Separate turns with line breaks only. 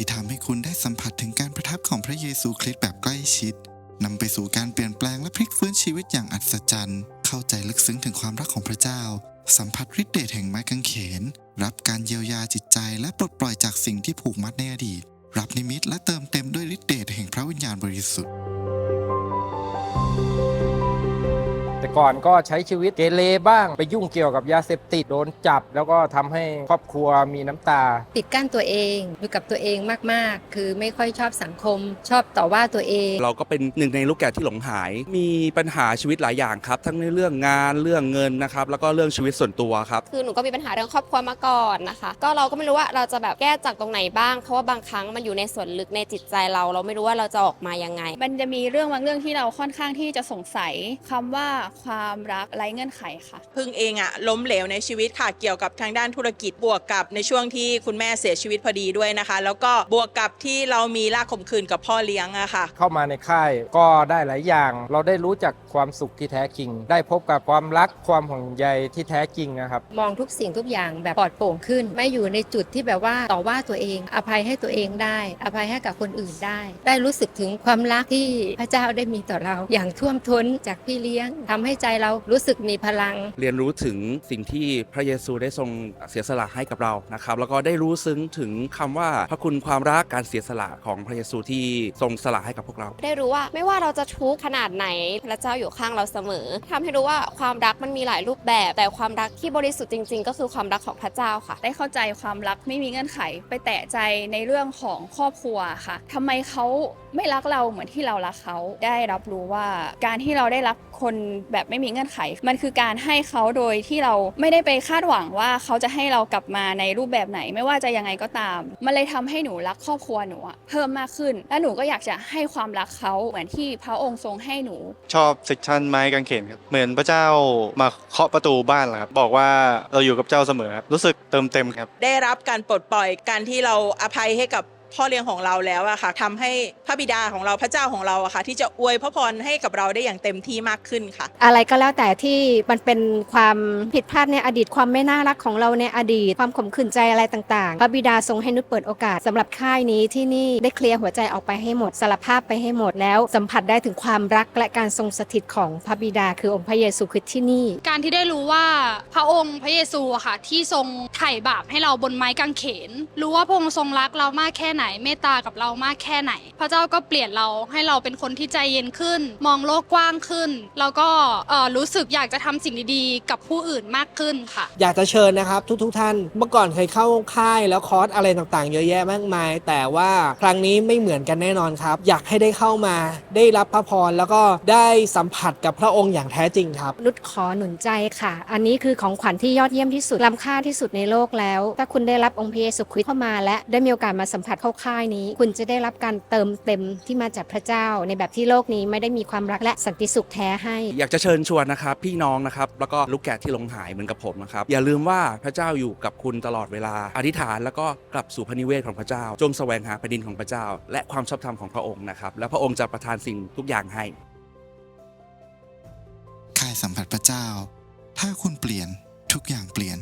ที่ทำให้คุณได้สัมผัสถึงการประทับของพระเยซูคริสต์แบบใกล้ชิดนำไปสู่การเปลี่ยนแปลงและพลิกฟื้นชีวิตอย่างอัศจรรย์ เข้าใจลึกซึ้งถึงความรักของพระเจ้า สัมผัสฤทธิ์เดชแห่งไม้กางเขน รับการเยียวยาจิตใจและปลดปล่อยจากสิ่งที่ผูกมัดในอดีต รับนิมิตและเติมเต็มด้วยฤทธิ์เดชแห่งพระวิญญาณบริสุทธิ์
แต่ก่อนก็ใช้ชีวิตเกเรบ้างไปยุ่งเกี่ยวกับยาเสพติดโดนจับ แล้วก็ทำให้ครอบครัวมีน้ำตา
ปิดกั้นตัวเองอยู่กับตัวเองมากๆ คือไม่ค่อยชอบสังคม ชอบต่อว่าตัวเอง
เราก็เป็นหนึ่งในลูกแกะที่หลงหาย มีปัญหาชีวิตหลายอย่างครับ ทั้งในเรื่องงานเรื่องเงินนะครับแล้วก็เรื่องชีวิตส่วนตัวครับ
คือหนูก็มีปัญหาเรื่องครอบครัวมาก่อนนะคะ ก็เราก็ไม่รู้ว่าเราจะแบบแก้จากตรงไหนบ้าง เพราะว่าบางครั้งมันอยู่ในส่วนลึกในจิตใจเรา เราไม่รู้ว่าเราจะออกมายังไง
มันจะมีเรื่องบางเรื่องที่เราค่อนข้างที่จะสงสัยคำว่าความรักไร้เงื่อนไขค่ะ
พึ่งเองอะล้มเหลวในชีวิตค่ะเกี่ยวกับทางด้านธุรกิจบวกกับในช่วงที่คุณแม่เสียชีวิตพอดีด้วยนะคะ แล้วก็บวกกับที่เรามีลากข่มขืนกับพ่อเลี้ยงอะค่ะ
เข้ามาในค่ายก็ได้หลายอย่าง เราได้รู้จักความสุขที่แท้จริง ได้พบกับความรักความห่วงใยที่แท้จริงนะครับ
มองทุกสิ่งทุกอย่างแบบปลอดโปร่งขึ้น ไม่อยู่ในจุดที่แบบว่าต่อว่าตัวเอง อภัยให้ตัวเองได้ อภัยให้กับคนอื่นได้ ได้รู้สึกถึงความรักที่พระเจ้าได้มีต่อเรา อย่างท่วมท้นจากพี่เลี้ยงทำให้ใจเรารู้สึกมีพลัง
เรียนรู้ถึงสิ่งที่พระเยซูได้ทรงเสียสละให้กับเรานะครับ แล้วก็ได้รู้ซึ้งถึงคำว่าพระคุณความรักการเสียสละของพระเยซูที่ทรงสละให้กับพวกเรา
ได้รู้ว่าไม่ว่าเราจะทุกข์ขนาดไหนพระเจ้าอยู่ข้างเราเสมอทำให้รู้ว่าความรักมันมีหลายรูปแบบ แต่ความรักที่บริสุทธิ์จริง ๆ ก็คือความรักของพระเจ้าค่ะ
ได้เข้าใจความรักไม่มีเงื่อนไข ไปแตะใจในเรื่องของครอบครัวค่ะทำไมเขาไม่รักเราเหมือนที่เรารักเขาได้รับรู้ว่าการที่เราได้รักคนแบบไม่มีเงื่อนไข มันคือการให้เขาโดยที่เราไม่ได้ไปคาดหวังว่าเขาจะให้เรากลับมาในรูปแบบไหน ไม่ว่าจะยังไงก็ตาม มันเลยทำให้หนูรักครอบครัวหนูอะเพิ่มมากขึ้น และหนูก็อยากจะให้ความรักเขาเหมือนที่พระองค์ทรงให้หนู
ชอบเซกชันไม้กางเขนครับเหมือนพระเจ้ามาเคาะประตูบ้านแหละครับบอกว่าเราอยู่กับเจ้าเสมอครับรู้สึกเติมเต็มครับ
ได้รับการปลดปล่อยการที่เราอภัยให้กับ พ่อเลี้ยงของเราแล้วอะค่ะทำให้พระบิดาของเราพระเจ้าของเราอะค่ะ ที่จะอวยพระพรให้กับเราได้อย่างเต็มที่มากขึ้นค่ะ
อะไรก็แล้วแต่ที่มันเป็นความผิดพลาดในอดีตความไม่น่ารักของเราในอดีต ความขมขื่นใจอะไรต่างๆ พระบิดาทรงให้นุชเปิดโอกาสสำหรับค่ายนี้ที่นี่ได้เคลียร์หัวใจออกไปให้หมดสารภาพไปให้หมดแล้วสัมผัสได้ถึงความรักและการทรงสถิตของพระบิดา คือองค์พระเยซูคริสต์ที่นี่
การที่ได้รู้ว่าพระองค์พระเยซูอะค่ะ ที่ทรงไถ่บาปให้เราบนไม้กางเขน รู้ว่าพระองค์ทรงรักเรามากแค่ไหนเมตตากับเรามากแค่ไหน พระเจ้าก็เปลี่ยนเราให้เราเป็นคนที่ใจเย็นขึ้น มองโลกกว้างขึ้น แล้วก็เอ่อรู้สึกอยากจะทำสิ่งดีๆ กับผู้อื่นมากขึ้นค่ะ
อยากจะเชิญนะครับทุกๆทท่าน เมื่อก่อนเคยเข้าค่ายแล้วคอร์สอะไรต่างๆ เยอะแยะมากมาย แต่ว่าครั้งนี้ไม่เหมือนกันแน่นอนครับ อยากให้ได้เข้ามาได้รับพระพรแล้วก็ได้สัมผัสกับพระองค์อย่างแท้จริงครับ
นุชขอหนุนใจค่ะ อันนี้คือของขวัญที่ยอดเยี่ยมที่สุดล้ำค่าที่สุดในโลกแล้ว ถ้าคุณได้รับองค์พระเยซูคริสต์เข้ามาและได้มีโอกาสมาสัมผัสเข้าค่ายนี้ คุณจะได้รับการเติมเต็มที่มาจากพระเจ้า ในแบบที่โลกนี้ไม่ได้มีความรักและสันติสุขแท้ให้
อยากจะเชิญชวนนะครับ พี่น้องนะครับ แล้วก็ลูกแกะที่หลงหายเหมือนกับผมนะครับ อย่าลืมว่าพระเจ้าอยู่กับคุณตลอดเวลา อธิษฐานแล้วก็กลับสู่พระนิเวศของพระเจ้า จงแสวงหาแผ่นดินของพระเจ้า และความชอบธรรมของพระองค์นะครับ และพระองค์จะประทานสิ่งทุกอย่างให้
ค่ายสัมผัสพระเจ้า ถ้าคุณเปลี่ยนทุกอย่างเปลี่ยน